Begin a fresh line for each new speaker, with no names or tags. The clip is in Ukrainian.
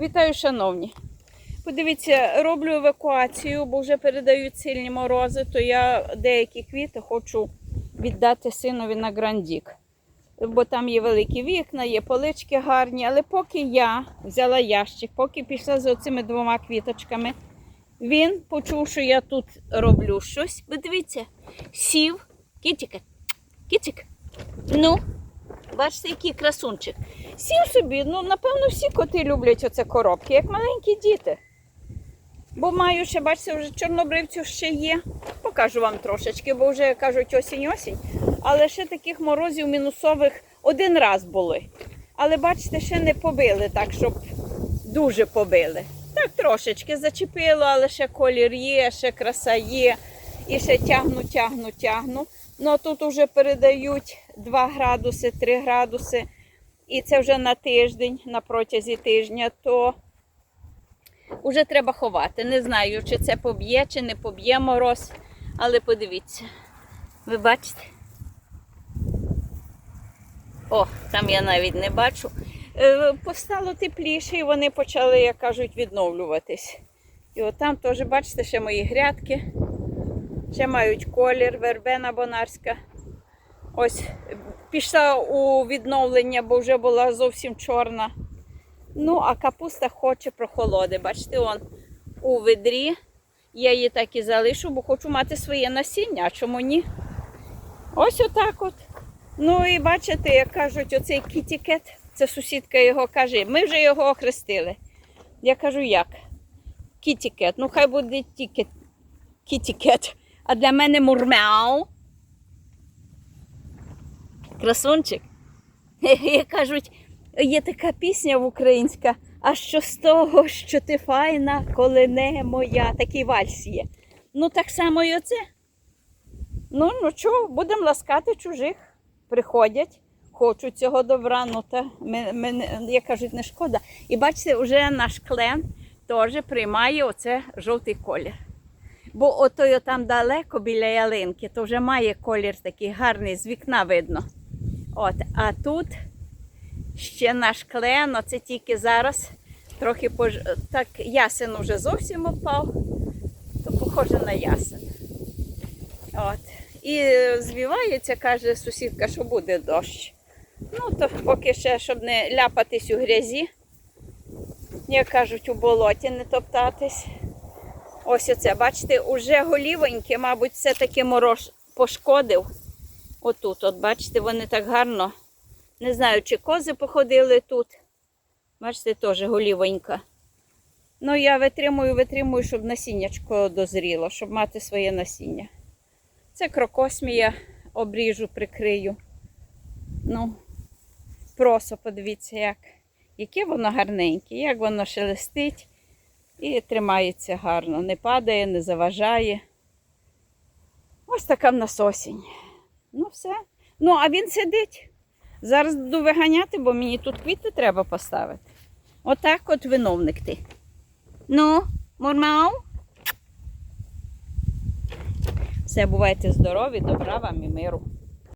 Вітаю, шановні. Подивіться, роблю евакуацію, бо вже передають сильні морози, то я деякі квіти хочу віддати синові на грандік. Бо там є великі вікна, є полички гарні. Але поки я взяла ящик, поки пішла за цими двома квіточками, він почув, що я тут роблю щось. Бо дивіться, сів, кітіка, кітік. Ну, бачите, який красунчик. Сів собі, ну, напевно, всі коти люблять оце коробки, як маленькі діти. Бо маю ще, бачите, вже чорнобривців ще є. Покажу вам трошечки, бо вже кажуть осінь-осінь. Але ще таких морозів мінусових один раз були. Але бачите, ще не побили так, щоб дуже побили. Так трошечки зачепило, але ще колір є, ще краса є. І ще тягну, тягну, тягну. Ну тут вже передають 2 градуси, 3 градуси. І це вже на тиждень, на протязі тижня, то вже треба ховати. Не знаю, чи це поб'є, чи не поб'є мороз. Але подивіться, ви бачите? О, там я навіть не бачу. Е, Постало тепліше і вони почали, як кажуть, відновлюватись. І от там теж, бачите, ще мої грядки. Ще мають колір, вербена бонарська. Ось пішла у відновлення, бо вже була зовсім чорна. Ну, а капуста хоче прохолоди. Бачите, он у ведрі. Я її так і залишу, бо хочу мати своє насіння, а чому ні? Ось отак от. Ну і бачите, як кажуть, оцей кітікет, це сусідка його каже, ми вже його охрестили. Я кажу, як? Кітікет. Ну, хай буде тікет. Кітікет. А для мене мурмяу. Красунчик. Як кажуть, є така пісня українська, а що з того, що ти файна, коли не моя. Такий вальс є. Ну, так само і оце. Ну, ну чого, будемо ласкати чужих. Приходять, хочуть цього добра, ну та ми, ми, як кажуть, не шкода. І бачите, вже наш клен теж приймає оце жовтий колір. Бо ото там далеко біля ялинки, то вже має колір такий гарний, з вікна видно. От, а тут ще наш клен, оце тільки зараз трохи пож... так ясен уже зовсім опав, то похоже на ясен. От. І звівається, каже сусідка, що буде дощ. Ну, то поки ще, щоб не ляпатись у грязі, як кажуть, у болоті не топтатись. Ось оце, бачите, уже голівоньки, мабуть, все-таки мороз пошкодив. Отут, от бачите, вони так гарно. Не знаю, чи кози походили тут. Бачите, теж голівонька. Ну, я витримую, витримую, щоб насіннячко дозріло, щоб мати своє насіння. Це крокосмія, обріжу, прикрию. Ну, просто подивіться, як, яке воно гарненьке, як воно шелестить і тримається гарно. Не падає, не заважає. Ось така в нас осінь. Ну, все. Ну, а він сидить. Зараз буду виганяти, бо мені тут квіти треба поставити. Отак от виновник ти. Ну, мурмяу. Все, бувайте здорові, добра вам і миру.